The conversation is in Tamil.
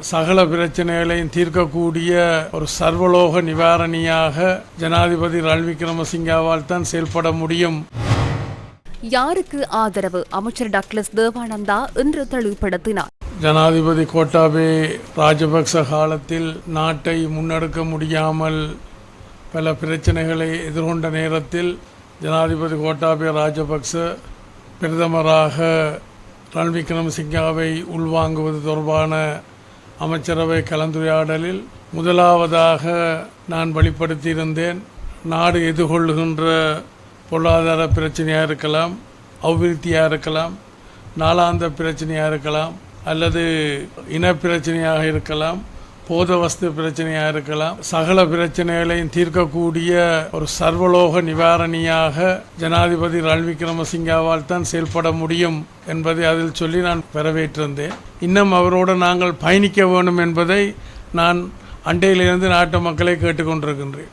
சகல பிரச்சனைகளையும் தீர்க்கக்கூடிய ஒரு சர்வலோக நிவாரணியாக ஜனாதிபதி ரணில் விக்ரமசிங்காவால் தான் செயல்பட முடியும். யாருக்கு ஆதரவு? அமைச்சர் டக்ளஸ் தேவானந்தா இன்று தெளிவுபடுத்தினார். ஜனாதிபதி கோட்டாபே ராஜபக்ச காலத்தில் நாட்டை முன்னெடுக்க முடியாமல் பல பிரச்சனைகளை எதிர்கொண்ட நேரத்தில் ஜனாதிபதி கோட்டாபே ராஜபக்ச பிரதமராக ரணில் விக்ரமசிங்காவை உள்வாங்குவது தொடர்பான அமைச்சரவை கலந்துரையாடலில் முதலாவதாக நான் வெளிப்படுத்தியிருந்தேன் நாடு எதிர்கொள்ளுகின்ற பொருளாதார பிரச்சனையாக இருக்கலாம் அபிவிருத்தியாக இருக்கலாம் நாளாந்த பிரச்சனையாக இருக்கலாம் அல்லது இன பிரச்சனையாக இருக்கலாம் போத வஸ்து பிரச்சனையாக இருக்கலாம் சகல பிரச்சனைகளையும் தீர்க்கக்கூடிய ஒரு சர்வலோக நிவாரணியாக ஜனாதிபதி ரல் விக்ரமசிங்காவால் தான் செயல்பட முடியும் என்பதை அதில் சொல்லி நான் வரவேற்றிருந்தேன். இன்னும் அவரோடு நாங்கள் பயணிக்க வேண்டும் என்பதை நான் அண்டையிலிருந்து நாட்டு மக்களை கேட்டுக்கொண்டிருக்கின்றேன்.